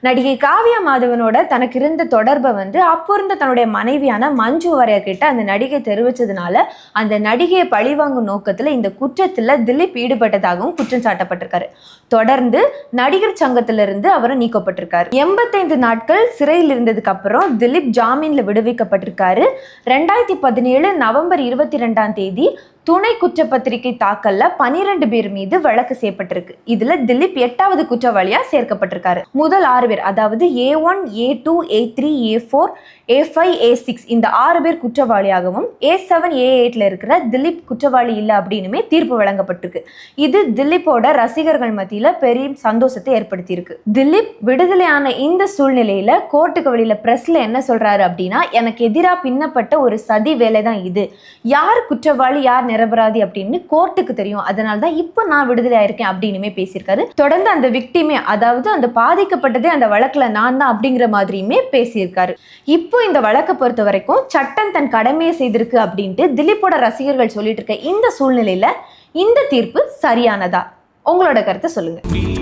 நடிகை காவ்யா மாதவனோட தனக்கு இருந்த தொடர்பை வந்து அப்போ இருந்த தன்னுடைய மனைவியான மஞ்சு வரைய கிட்ட அந்த நடிகை தெரிவிச்சதுனால அந்த நடிகையை பழிவாங்கும் நோக்கத்துல இந்த குற்றத்துல திலீப் ஈடுபட்டதாகவும் குற்றம் சாட்டப்பட்டிருக்காரு. தொடர்ந்து நடிகர் சங்கத்திலிருந்து அவர் நீக்கப்பட்டிருக்காரு. எண்பத்தைந்து நாட்கள் சிறையில் இருந்ததுக்கு அப்புறம் திலீப் ஜாமீன்ல விடுவிக்கப்பட்டிருக்காரு. ரெண்டாயிரத்தி பதினேழு நவம்பர் இருபத்தி ரெண்டாம் தேதி துணை குற்றப்பத்திரிகை தாக்கல்ல பனிரெண்டு பேர் மீது வழக்கு செய்யப்பட்டிருக்கு. இதுல திலீப் எட்டாவது குற்றவாளியா சேர்க்கப்பட்டிருக்காரு. முதல் ஆறு பேர் அதாவது A one A two A three A four A five A six இந்த ஆறு பேர் குற்றவாளியாகவும் ஏ செவன் ஏ எயிட்ல இருக்கிற திலீப் குற்றவாளி இல்லை அப்படின்னுமே தீர்ப்பு வழங்கப்பட்டிருக்கு. இது திலீப்போட ரசிகர்கள் மத்தியில பெரிய சந்தோஷத்தை ஏற்படுத்தியிருக்கு. திலீப் விடுதலையான இந்த சூழ்நிலையில கோர்ட்டுக்கு வெளியில பிரஸ்ல என்ன சொல்றாரு அப்படின்னா எனக்கு எதிராக பின்னப்பட்ட ஒரு சதி வேலை தான் இது. யார் குற்றவாளி யார் நிரபராதி அப்படின்னு கோர்ட்டுக்கு தெரியும். அதனால தான் இப்போ நான் விடுதலை ஆயிருக்கேன் அப்படின்னுமே பேசியிருக்காரு. தொடர்ந்து அந்த விக்டிமே அதாவது அந்த பாதிக்கப்பட்டதே அந்த வழக்கில் நான் தான் அப்படிங்கிற மாதிரியுமே பேசியிருக்காரு. இப்போ இந்த வழக்கை பொறுத்த வரைக்கும் சட்டம் தன் கடமையை செய்திருக்கு அப்படின்ட்டு திலீப்போட ரசிகர்கள் சொல்லிட்டு இருக்க இந்த சூழ்நிலையில இந்த தீர்ப்பு சரியானதா? உங்களோட கருத்தை சொல்லுங்க.